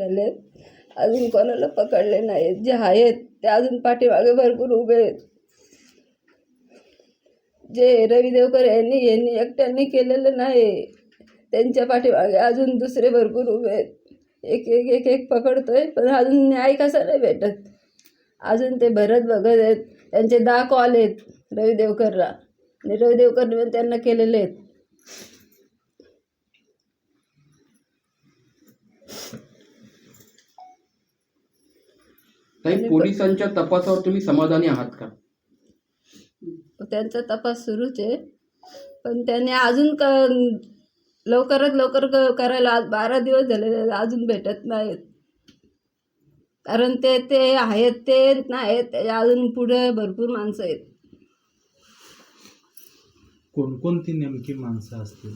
झाले. अजून कोणाला पकडले नाहीत. जे आहेत ते अजून पाठीमागे भरपूर उभे आहेत. जे रवी देवकर यांनी यांनी एकट्यांनी केलेलं नाही. त्यांच्या पाठीमागे अजून दुसरे भरपूर उभे आहेत. एक एक एक एक पकडतोय पण अजून न्याय कसा नाही भेटत. अजून ते भरत बघत आहेत. त्यांचे दहा कॉल आहेत रवी देवकरला आणि रवी देवकरने पण त्यांना केलेले आहेत. ताई पोलिसांच्या तपासावर तुम्ही समाधानी आहात का? त्यांचा तपास सुरूच आहे. पण त्यांनी अजून क लवकरात लवकर क करायला आज बारा दिवस झाले अजून भेटत नाहीत. कारण ते ते आहेत ते नाहीत त्याच्या अजून पुढे भरपूर माणसं आहेत. कोणकोणती नेमकी माणसं असतील?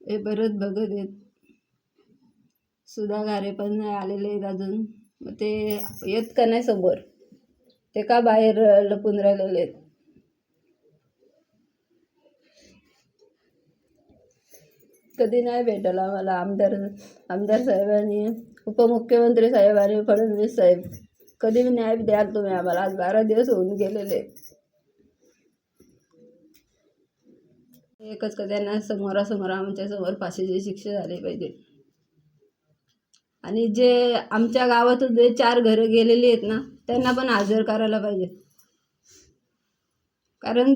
हे बरंच बघत आहेत. सुधा घारे पण नाही आलेले आहेत अजून. मग ते येत का नाही समोर? ते का बाहेर लपून राहिलेले आहेत? कधी नाही भेटला आम्हाला. आमदार आमदार साहेबांनी उपमुख्यमंत्री साहेबांनी फडणवीस साहेब कधी न्याय द्याल तुम्ही आम्हाला. आज बारा दिवस होऊन गेलेले आहेत. एकच का त्यांना समोरासमोर आमच्यासमोर फाशीची शिक्षा झाली पाहिजे? आणि जे आमच्या गावातून जे चार घरं गेलेली आहेत ना त्यांना पण हजर करायला पाहिजे. कारण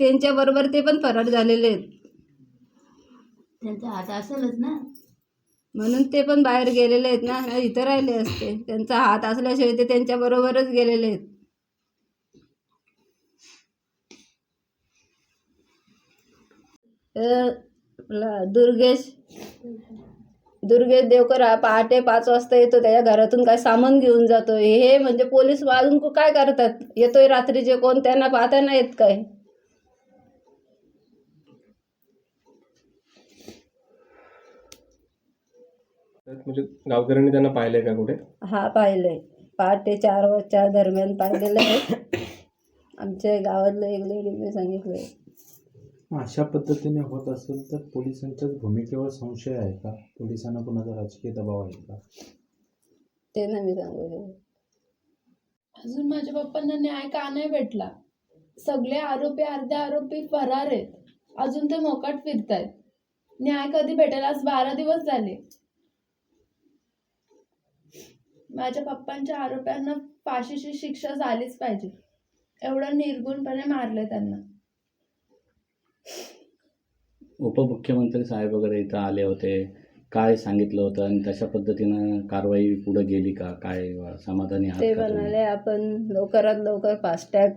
त्यांच्याबरोबर ते पण फरार झालेले आहेत. त्यांचा हात असेलच ना. म्हणून ते पण बाहेर गेलेले आहेत ना इथं राहिले असते. त्यांचा हात असल्याशिवाय ते त्यांच्याबरोबरच गेलेले आहेत. दुर्गेश. दुर्गेश देवकर पहाटे पाच वाजता येतो त्याच्या घरातून काय सामान घेऊन जातो. हे म्हणजे पोलीस अजून काय करतात? येतोय रात्रीचे कोण त्यांना पाहता नाही येत काय? म्हणजे गावकऱ्यांनी त्यांना पाहिलंय का कुठे? हा पाहिलंय. पहाटे चार वाजच्या दरम्यान पाहिलेलं आहे. आमच्या गावातलं एक लेडीने सांगितलंय. अशा पद्धतीने होत असेल तर पोलिसांच्याच भूमिकेवर संशय आहे का? पोलिसांना कोणाचा राजकीय दबाव आहे का? ते नाही मी सांगू शकत. अजून माझ्या पप्पांना न्याय का नाही भेटला? सगळे आरोपी अर्धे आरोपी फरार आहेत. अजून ते मोकाट फिरतायत. न्याय कधी भेटेल? आज बारा दिवस झाले. माझ्या पप्पांच्या आरोप्यांना फाशीची शिक्षा झालीच पाहिजे. एवढं निर्गुणपणे मारले त्यांना. उपमुख्यमंत्री साहेब वगैरे इथं आले होते. काय सांगितलं होतं आणि तशा पद्धतीनं कारवाई पुढे गेली का? काय समाधानी आहात ते का तुम्ही? म्हणाले आपण लवकरात लवकर फास्टॅग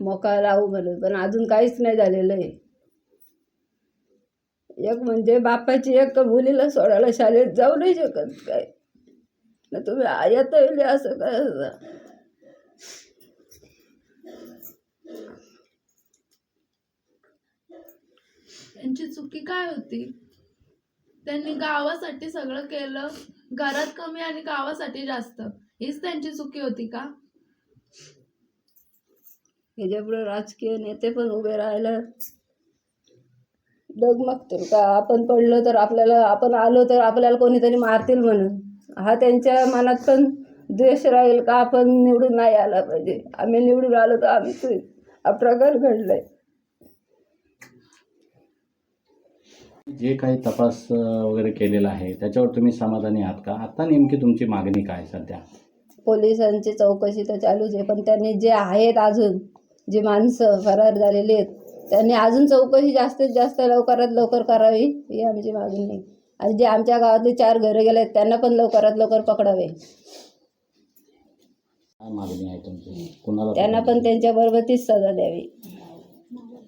मोका लावू म्हणून पण अजून काहीच नाही झालेलं आहे. एक म्हणजे बापाची एक मुलीला सोडायला शाळेत जाऊ नाही शकत काय. ना तुम्ही येता येईल असं काय असं त्यांची चुकी काय होती? त्यांनी गावासाठी सगळं केलं. घरात कमी आणि गावासाठी जास्त. हीच त्यांची चुकी होती का? ह्याच्यापुढे राजकीय नेते पण उभे राहायला डगमगतील का? आपण पडलो तर आपल्याला आपण आलो तर आपल्याला कोणीतरी मारतील म्हणून. हा त्यांच्या मनात पण द्वेष राहील का? आपण निवडून नाही आला पाहिजे. आम्ही निवडून आलो तर आमचं प्रकार घडलाय. जे काही तपास वगैरे केलेला आहे त्याच्यावर तुम्ही समाधानी आहात का? आता नेमकी तुमची मागणी काय सध्या? पोलिसांची चौकशी तर चालूच आहे पण त्यांनी जे आहेत अजून जी माणसं फरार झालेली आहेत त्यांनी अजून चौकशी जास्तीत जास्त लवकरात लवकर करावी ही आमची मागणी आहे. आणि जे आमच्या गावातले चार घरं गेले आहेत त्यांना पण लवकरात लवकर पकडावे. काय मागणी आहे तुमची? कुणाला त्यांना पण त्यांच्याबरोबर तीच सजा द्यावी.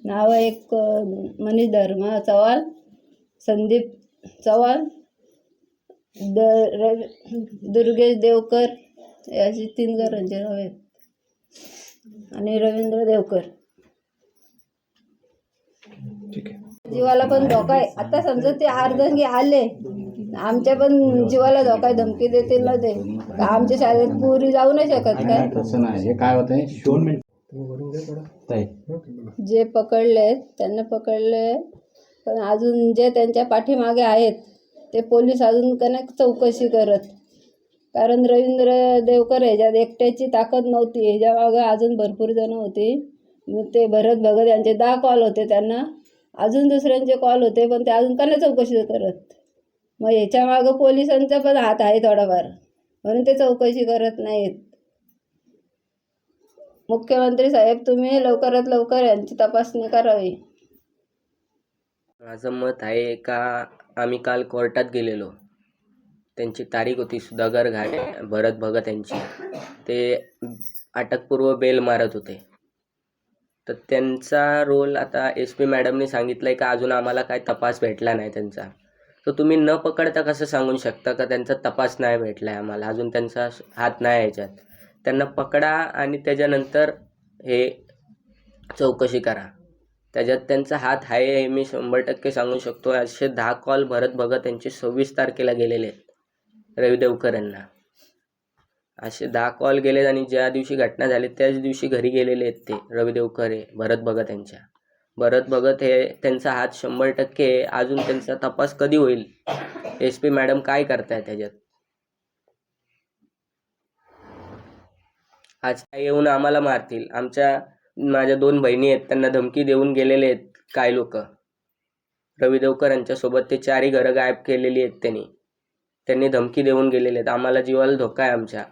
नाव एक अं, मनीष धर्म चव्हाण. संदीप चव्हाण द रवी दुर्गेश देवकर अशी तीन घरांचे नाव आहेत. आणि रवींद्र देवकर. ठीक आहे. जीवाला पण धोका आहे. आता समजा ते अर्धंगी आले आमच्या पण जीवाला धोका आहे, धमकी देतील ना ते. आमच्या शाळेत पुरी जाऊ नाही शकत काय? नाही, तसं नाही. हे काय होतंय? दोन मिनिट. ताई. जे पकडले त्यांना पकडले पण अजून जे त्यांच्या पाठीमागे आहेत ते पोलीस अजून का नाही चौकशी करत. कारण रवींद्र देवकर ह्याच्यात एकट्याची ताकद नव्हती. ह्याच्या मागं अजून भरपूर जण होती. मग ते भरत भगत यांचे दहा कॉल होते त्यांना. अजून दुसऱ्यांचे कॉल होते पण ते अजून का नाही चौकशी करत. मग ह्याच्या मागं पोलिसांचा पण हात आहे थोडाफार. म्हणून ते चौकशी करत नाहीत. मुख्यमंत्री साहेब तुम्ही लवकरात लवकर यांची तपासणी करावी. माझं मत आहे का आम्ही काल कोर्टात गेलेलो. त्यांची तारीख होती सुधाकर घाट भरत भगत यांची. ते अटकपूर्व बेल मारत होते. तर त्यांचा रोल आता एस पी मॅडमने सांगितलं आहे का अजून आम्हाला काय तपास भेटला नाही त्यांचा. तर तुम्ही न पकडता कसं सांगू शकता का त्यांचा तपास नाही भेटला आहे आम्हाला? अजून त्यांचा हात नाही याच्यात. त्यांना पकडा आणि त्याच्यानंतर हे चौकशी करा. त्याच्यात त्यांचा हात आहे हे मी शंभर टक्के सांगू शकतो. असे दहा कॉल भरत भगत यांचे सव्वीस तारखेला गेलेले आहेत रवी यांना असे दहा कॉल गेलेत आणि ज्या दिवशी घटना झाली त्याच दिवशी घरी गेलेले आहेत ते रवी देवकर हे भरत भगत यांच्या. भरत भगत हे त्यांचा हात शंभर टक्के अजून त्यांचा तपास कधी होईल? एस पी मॅडम काय करताय त्याच्यात आज काय येऊन आम्हाला मारतील? आमच्या माझ्या दोन बहिणी आहेत त्यांना धमकी देऊन गेलेले आहेत काय लोक? रवी देवकर यांच्यासोबत ते चारही घरं गायब केलेली आहेत त्यांनी. त्यांनी धमकी देऊन गेलेले आहेत. आम्हाला जीवाला धोका आहे आमच्या.